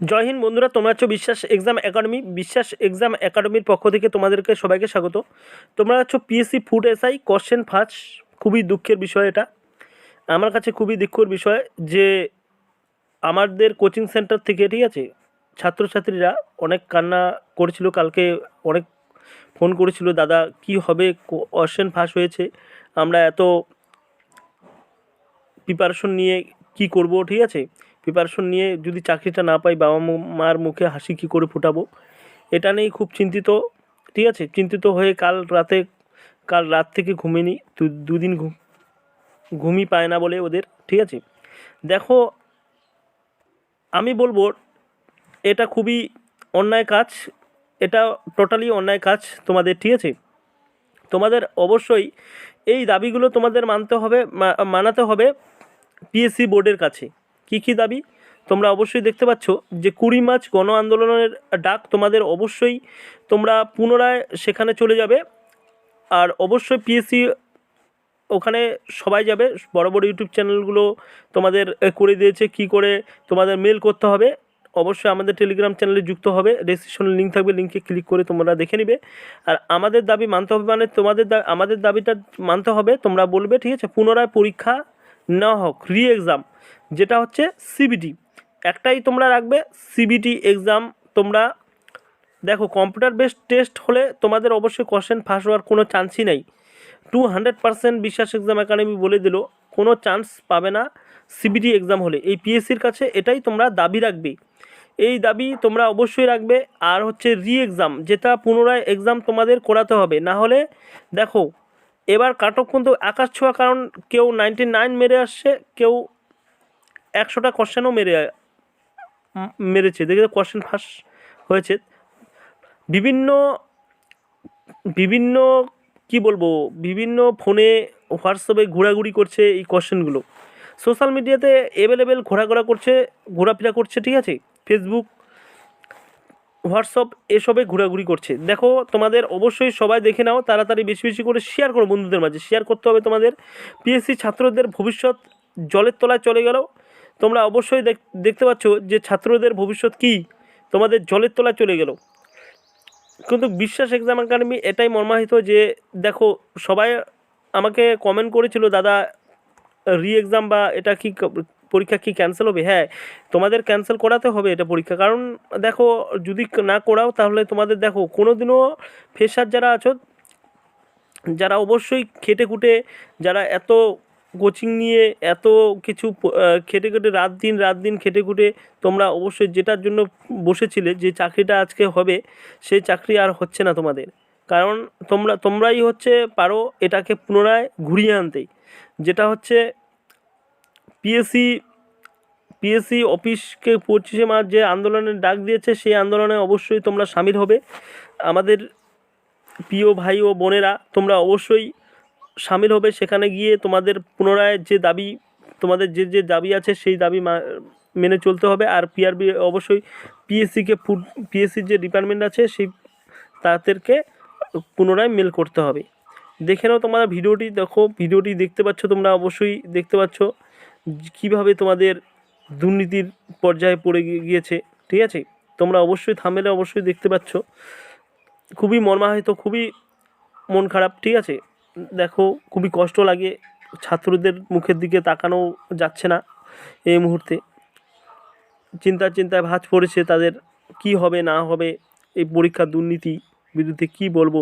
জয় হিন্দ বন্ধুরা, তোমরা হচ্ছে বিশ্বাস এক্সাম একাডেমি। বিশ্বাস এক্সাম একাডেমির পক্ষ থেকে তোমাদেরকে সবাইকে স্বাগত। তোমরা হচ্ছে PSC food SI question first খুবই দুঃখের বিষয় এটা। আমার কাছে খুবই দুঃখের বিষয় যে আমাদের কোচিং সেন্টার থেকে, ঠিক আছে? ছাত্রছাত্রীরা অনেক কান্না করেছিল, কালকে অনেক ফোন করেছিল, দাদা, কি হবে? কোশ্চেন ফাঁস হয়েছে। আমরা এত প্রিপারেশন নিয়ে কি করব? ঠিক আছে? প্রিপারেশন নিয়ে যদি চাকরিটা না পাই, বাবা মার মুখে হাসি কী করে ফোটাবো? এটা নিয়েই খুব চিন্তিত। ঠিক আছে? চিন্তিত হয়ে কাল রাতে, কাল রাত থেকে ঘুমিনি দুদিন ঘুম, ঘুমই পায় না বলে ওদের। ঠিক আছে? দেখো, আমি বলব, এটা খুবই অন্যায় কাজ। এটা টোটালি অন্যায় কাজ তোমাদের। ঠিক আছে? তোমাদের অবশ্যই এই দাবিগুলো তোমাদের মানতে হবে মানাতে হবে পিএসসি বোর্ডের কাছে। কি কি দাবি? তোমরা অবশ্যই দেখতে পাচ্ছ যে কুড়ি মার্চ গণ আন্দোলনের ডাক তোমাদের অবশ্যই তোমরা পুনরায় সেখানে চলে যাবে। আর অবশ্যই পিএসসি ওখানে সবাই যাবে। বড় বড় ইউটিউব চ্যানেলগুলো তোমাদের করে দিয়েছে, কি করে তোমাদের মেল করতে হবে। অবশ্যই আমাদের টেলিগ্রাম চ্যানেলে যুক্ত হবে। রেজিস্ট্রেশনের লিঙ্ক থাকবে লিঙ্কে ক্লিক করে তোমরা দেখে নিবে। আর আমাদের দাবি মানতে হবে মানে তোমাদের আমাদের দাবিটা মানতে হবে। তোমরা বলবে, ঠিক আছে, পুনরায় পরীক্ষা নেওয়া হোক রি এক্সাম যেটা হচ্ছে সিবিটি একটাই তোমরা রাখবে সিবিটি এক্সাম তোমরা, দেখো কম্পিউটার বেসড টেস্ট হলে তোমাদের অবশ্যই কোশ্চেন ফাঁস হওয়ার কোনো চান্সই নেই। টু হান্ড্রেড পার্সেন্ট বিশ্বাস এক্সাম একাডেমি বলে দিল, কোনো চান্স পাবে না সিবিটি এক্সাম হলে। এই পিএসসির কাছে এটাই তোমরা দাবি রাখবে। এই দাবি তোমরা অবশ্যই রাখবে, আর হচ্ছে রি এক্সাম যেটা পুনরায় এক্সাম তোমাদের করাতে হবে। না হলে, দেখো এবার কাটক কিন্তু আকাশ ছোঁয়া, কারণ কেউ নাইনটি নাইন মেরে আসছে, কেউ একশোটা কোশ্চেনও মেরে মেরেছে। দেখে কোশ্চেন ফাঁস হয়েছে। বিভিন্ন বিভিন্ন, কি বলব, বিভিন্ন ফোনে হোয়াটসঅ্যাপে ঘোরাঘুরি করছে এই কোশ্চেনগুলো সোশ্যাল মিডিয়াতে অ্যাভেলেবেল ঘোরাঘোরা করছে, ঘোরাফেরা করছে, ঠিক আছে? ফেসবুক হোয়াটসঅ্যাপ এসবে ঘোরাঘুরি করছে। দেখো, তোমাদের অবশ্যই সবাই দেখে নাও, তাড়াতাড়ি বেশি বেশি করে শেয়ার করো বন্ধুদের মাঝে। শেয়ার করতে হবে তোমাদের পিএসসি ছাত্রদের ভবিষ্যৎ জলের তলায় চলে গেল। তোমরা অবশ্যই দেখ- দেখতে পাচ্ছ যে ছাত্রদের ভবিষ্যৎ কী? তোমাদের জলের তলায় চলে গেল। কিন্তু বিশ্বাস এক্সাম একাডেমি এটাই মর্মাহিত যে, দেখো, সবাই আমাকে কমেন্ট করেছিল, দাদা রি এক্সাম বা এটা ক- পরীক্ষা কি ক্যান্সেল হবে? হ্যাঁ তোমাদের ক্যান্সেল করাতে হবে এটা পরীক্ষা। কারণ দেখো, যদি না করাও তাহলে তোমাদের দেখো কোনো দিনও ফেসার যারা আছো, যারা অবশ্যই খেটে খুটে, যারা এত কোচিং নিয়ে এত কিছু খেটে খেটে রাত দিন রাত দিন খেটে খুটে তোমরা অবশ্যই যেটার জন্য বসেছিলে, যে চাকরিটা আজকে হবে সেই চাকরি আর হচ্ছে না তোমাদের। কারণ তোমরা, তোমরাই হচ্ছে পারো এটাকে পুনরায় ঘুরিয়ে আনতে যেটা হচ্ছে পিএসসি পিএসসি অফিসকে পঁচিশে মার্চ যে আন্দোলনের ডাক দিয়েছে, সেই আন্দোলনে অবশ্যই তোমরা সামিল হবে। আমাদের প্রিয় ভাই ও বোনেরা, তোমরা অবশ্যই সামিল হবে। সেখানে গিয়ে তোমাদের পুনরায় যে দাবি, তোমাদের যে যে দাবি আছে, সেই দাবি মেনে চলতে হবে। আর পিআরবি অবশ্যই পিএসসিকে ফুড পিএসসির যে ডিপার্টমেন্ট আছে, সেই, তাদেরকে পুনরায় মেল করতে হবে। দেখে নাও তোমরা ভিডিওটি, দেখো, ভিডিওটি দেখতে পাচ্ছ তোমরা, অবশ্যই দেখতে পাচ্ছ। কীভাবে তোমাদের দুর্নীতির পর্যায়ে পড়ে গিয়েছে, ঠিক আছে? তোমরা অবশ্যই থামেলে অবশ্যই দেখতে পাচ্ছ। খুবই মর্মাহত, খুবই মন খারাপ, ঠিক আছে? দেখো, খুবই কষ্ট লাগে ছাত্রদের মুখের দিকে তাকানো যাচ্ছে না এই মুহূর্তে। চিন্তা চিন্তায় ভাঁজ পড়েছে তাদের কি হবে, না হবে, এই পরীক্ষা দুর্নীতি বিরুদ্ধে কি বলব?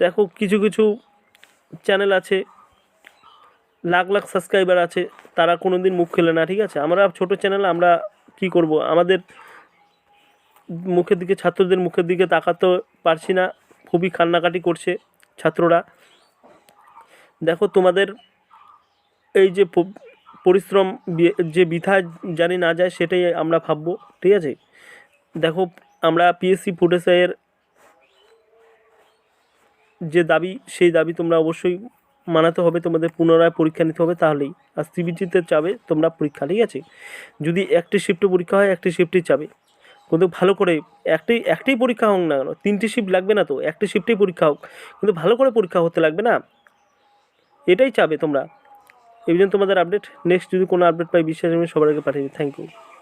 দেখো, কিছু কিছু চ্যানেল আছে লাখ লাখ সাবস্ক্রাইবার আছে, তারা কোনো দিন মুখ খেলে না, ঠিক আছে? আমরা ছোট চ্যানেল আমরা কি করব? আমাদের মুখের দিকে, ছাত্রদের মুখের দিকে তাকাতে পারছি না, খুবই কান্নাকাটি করছে ছাত্ররা। দেখো, তোমাদের এই যে পরিশ্রম যে বৃথা জানি না যায়, সেটাই আমরা ভাববো, ঠিক আছে? দেখো, আমরা পিএসসি ফুটেসের যে দাবি, সেই দাবি তোমরা অবশ্যই মানাতে হবে, তোমাদের পুনরায় পরীক্ষা নিতে হবে, তাহলেই। আর সিবিটিতে চাবে, তোমরা পরীক্ষা, ঠিক আছে? যদি একটি শিফটে পরীক্ষা হয়, একটি শিফটই চাবে। কিন্তু ভালো করে একটি একটাই পরীক্ষা হোক না কেন, তিনটি শিফট লাগবে না তো, একটি শিফটেই পরীক্ষা হোক। কিন্তু ভালো করে পরীক্ষা হতে লাগবে না? এটাই চাবে তোমরা। এই জন্য তোমাদের আপডেট নেক্সট যদি কোনো আপডেট পাই, বিশ্বাস আমি সবার আগে পাঠিয়ে দিই। Thank you